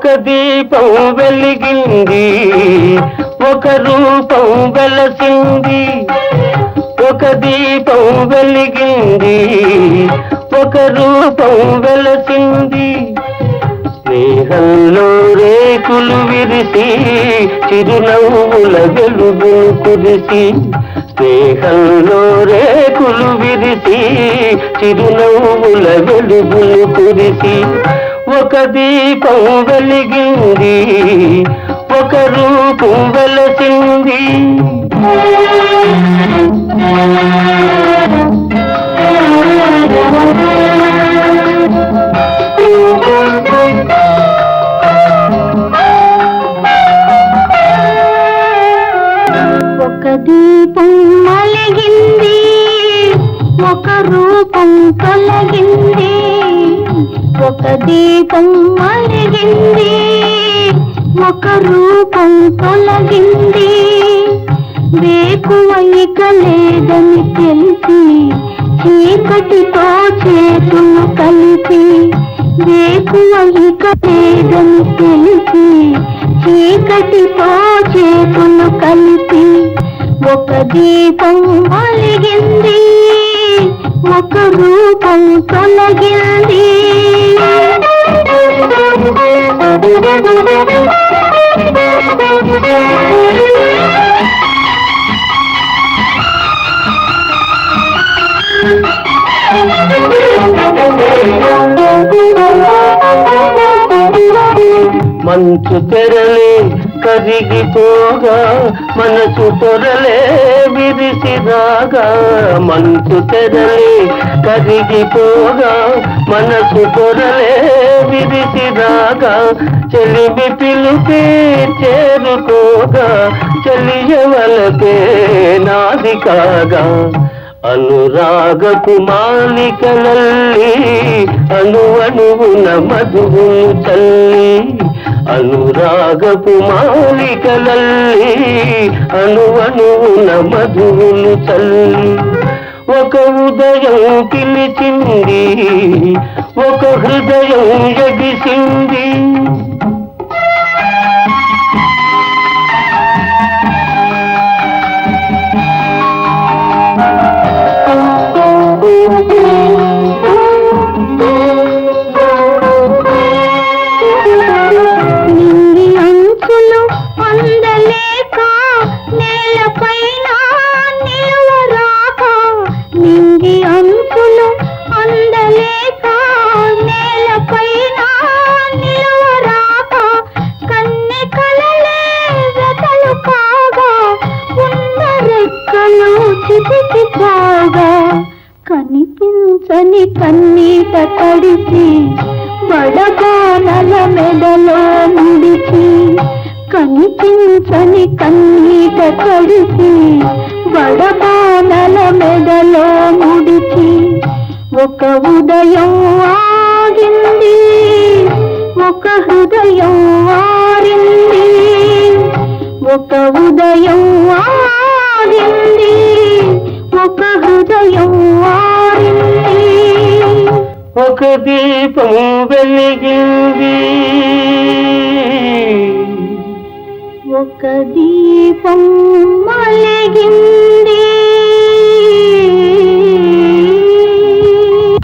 ఒక దీపం వెలిగింది ఒక రూపం వెలసింది. ఒక దీపం వెలిగింది ఒక రూపం వెలసింది. స్నేహంలో రేకులు విరిసి చిరునవ్వుల వెలుగును కురిసి స్నేహంలో రేకులు విరిసి చిరునవ్వుల వెలుగును కురిసి ఒక దీపం వెలిగింది ఒక రూపం వెలసింది. ఒక దీపం మలిగింది ఒక రూపం తొలగింది కొత్త దీపం మలిగింది ఒక రూపం తొలగింది. వేకువ ఇక లేదని తెలిసి చీకటితో చేతులు కలిపి వేకువ ఇక లేదని తెలిసి చీకటితో చేతులు కలిపి ఒక దీపం మలిగింది ఒక రూపం తొలగింది. మంచు తెరలే కరిగిపోగా మనసు పొరలే విరిసిరాగా. మంచు తెరలే కరిగిపోగా మనసు పొరలే విరిసిరాగా. చెలిమి పిలిపే చేరుకోగా చెలియవలకే నాది కాగా. అనురాగపు మాలికలల్లి అను అణువున మధువును తల్లి. అనురాగపు మాలికలల్లి అను అణువున మధువును తల్లి. ఒక ఉదయం పిలిచింది ఒక హృదయం ఎగిసింది. నింగి అంకులు అందలేక నేలపైన నిలవరాక కన్ని కలలే వెతలు కాగా ఉన్న రెక్కలు చితికి పోగా కనిపించని కన్నీట తడిచి బడబానల మెడలో ముడిచి కనిపించని కన్నీట తడిచి వడబానల మెడలో ముడిచి ఒక ఉదయం ఆగింది. ఒక హృదయం ఆరింది. ఒక ఉదయం ఆగింది. ఒక హృదయం ఆరింది. ఒక దీపం వెలిగింది. ఒక దీపం మలిగింది.